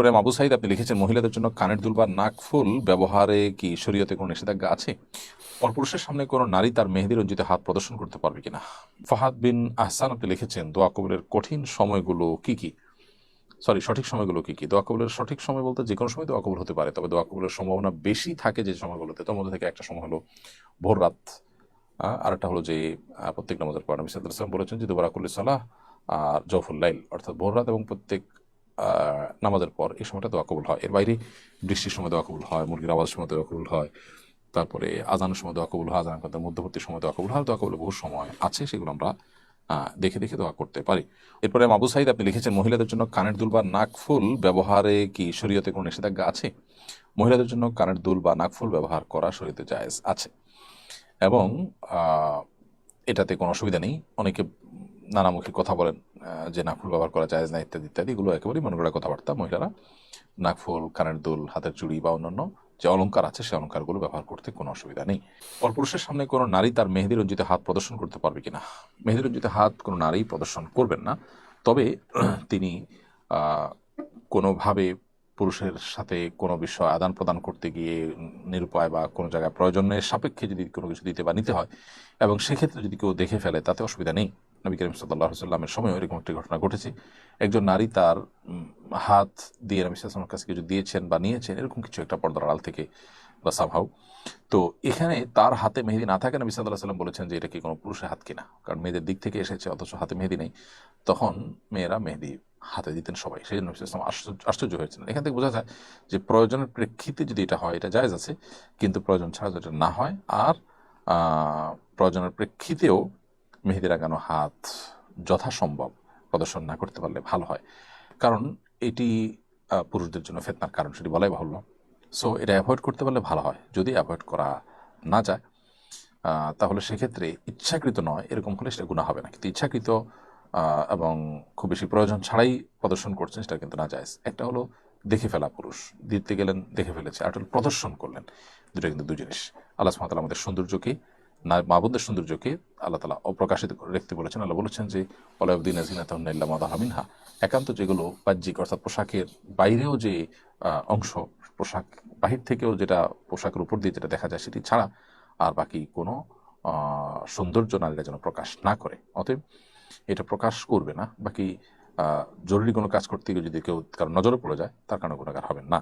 এরপরে মাবু সাইদ আপনি লিখেছেন মহিলাদের জন্য কানের দুল বা নাকফুল ব্যবহারে কি শরীয়তে কোনো নিষেধাজ্ঞা আছে? পরপুরুষের সামনে কোনো নারী তার মেহেদি রঞ্জিত হাত প্রদর্শন করতে পারবে কিনা? ফাহাদ বিন আহসান আপনি লিখেছেন দোয়া কবুলের কঠিন সময়গুলো কি কি? সরি সঠিক সময়গুলো কি কি? দোয়া কবুলের সঠিক সময় বলতে যে কোনো সময় দোয়া কবুল হতে পারে তবে দোয়া কবুলের সম্ভাবনা বেশি থাকে যে সময়গুলোতে। তার মধ্যে থেকে একটা সময় হলো ভোর রাত। আহ, আরেকটা হলো যে প্রত্যেক নামাজের পর আলাইহি ওয়াসাল্লাম বলেছেন যে দুবারাকুল্লি সালাহ আর জফুল লাইল। অর্থাৎ ভোর রাত এবং প্রত্যেক নামাজের পর এই সময়টা দোয়া কবুল হয়। এর বাইরে বৃষ্টির সময় দোয়া কবুল হয়, মুরগির আওয়াজের সময় দোয়া কবুল হয়, তারপরে আজানের সময় দোয়া কবুল হয়, আজান মধ্যবর্তী সময় দোয়া কবুল হয়, দোয়া কবুল বহু সময় আছে, সেগুলো আমরা দেখে দেখে দোয়া করতে পারি। এরপরে মাবু সাইদ, আপনি লিখেছেন, মহিলাদের জন্য কানের দুল বা নাকফুল ব্যবহারে কি শরীয়তে কোনো নিষেধাজ্ঞা আছে? মহিলাদের জন্য কানের দুল বা নাকফুল ব্যবহার করা শরীয়তে জায়েজ আছে। এবং এটাতে কোনো অসুবিধা নেই। অনেকে নানামুখী কথা বলেন যে নাকফুল ব্যবহার করা যায় না ইত্যাদি ইত্যাদি, এগুলো একেবারেই মনে করা কথাবার্তা। মহিলারা নাকফুল, কানের দুল, হাতের চুড়ি বা অন্যান্য যে অলংকার আছে, সেই অলংকারগুলো ব্যবহার করতে কোনো অসুবিধা নেই। পরপুরুষের সামনে কোনো নারী তার মেহেদি রঞ্জিত হাত প্রদর্শন করতে পারবে কিনা? মেহেদি রঞ্জিত হাত কোনো নারী প্রদর্শন করবেন না। তবে তিনি কোনোভাবে পুরুষের সাথে কোনো বিষয় আদান প্রদান করতে গিয়ে নিরুপায় বা কোনো জায়গায় প্রয়োজনের সাপেক্ষে যদি কোনো কিছু দিতে বা নিতে হয়, এবং সেক্ষেত্রে যদি কেউ দেখে ফেলে, তাতে অসুবিধা নেই। নবী করিম সাল্লাহ সাল্লামের সময় এরকম একটি ঘটনা ঘটেছে। একজন নারী তার হাত দিয়ে নবী সাল্লামের কাছে কিছু দিয়েছেন বা নিয়েছেন, এরকম কিছু একটা পর্দার আড়াল থেকে বা সামহাও তো এখানে তার হাতে মেহেদি না থাকে নবী সাল্লাহ সাল্লাম বলেছেন যে এটা কি কোনো পুরুষের হাত কিনা, কারণ মেয়েদের দিক থেকে এসেছে, অথচ হাতে মেহেদি নেই। তখন মেয়েরা মেহেদি হাতে দিতেন সবাই সেই জন্য আশ্চর্য আশ্চর্য হয়েছিলেন। এখান থেকে বোঝা যায় যে প্রয়োজনের প্রেক্ষিতে যদি এটা হয়, এটা জায়জ আছে, কিন্তু প্রয়োজন ছাড়া যেটা না হয়, আর প্রয়োজনের প্রেক্ষিতেও মেহেদি লাগানো হাত যথাসম্ভব প্রদর্শন না করতে পারলে ভালো হয়। কারণ এটি পুরুষদের জন্য ফেতনার কারণ সেটি বলাই বাহুল্য। সো এটা অ্যাভয়েড করতে পারলে ভালো হয়। যদি অ্যাভয়েড করা না যায় তাহলে সেক্ষেত্রে ইচ্ছাকৃত নয়। এরকম হলে সেটা গুণা হবে না। কিন্তু ইচ্ছাকৃত এবং খুব বেশি প্রয়োজন ছাড়াই প্রদর্শন করছেন সেটা কিন্তু না যায় একটা হলো দেখে ফেলা পুরুষ। দিতে গেলেন, দেখে ফেলেছে। আর প্রদর্শন করলেন। দুটো কিন্তু দু জিনিস। আল্লাহ সুবহানাহু আমাদের সৌন্দর্যকে না মাবুদের সৌন্দর্যকে আল্লাহ তালা অপ্রকাশিত করে রাখতে বলেছেন। আল্লাহ বলেছেন যে অলাউদ্দিন মাদাহামিনহা একান্ত যেগুলো বাহ্যিক, অর্থাৎ পোশাকের বাইরেও যে অংশ, পোশাক বাহির থেকেও যেটা পোশাকের উপর দিয়ে যেটা দেখা যায় সেটি ছাড়া আর বাকি কোনো সৌন্দর্য নারীরা যেন প্রকাশ না করে। অতএব এটা প্রকাশ করবে না। বাকি জরুরি কোনো কাজ করতে গিয়ে যদি কেউ কারও নজরে পড়ে যায়, তার কারণে গুণাগার হবেন না।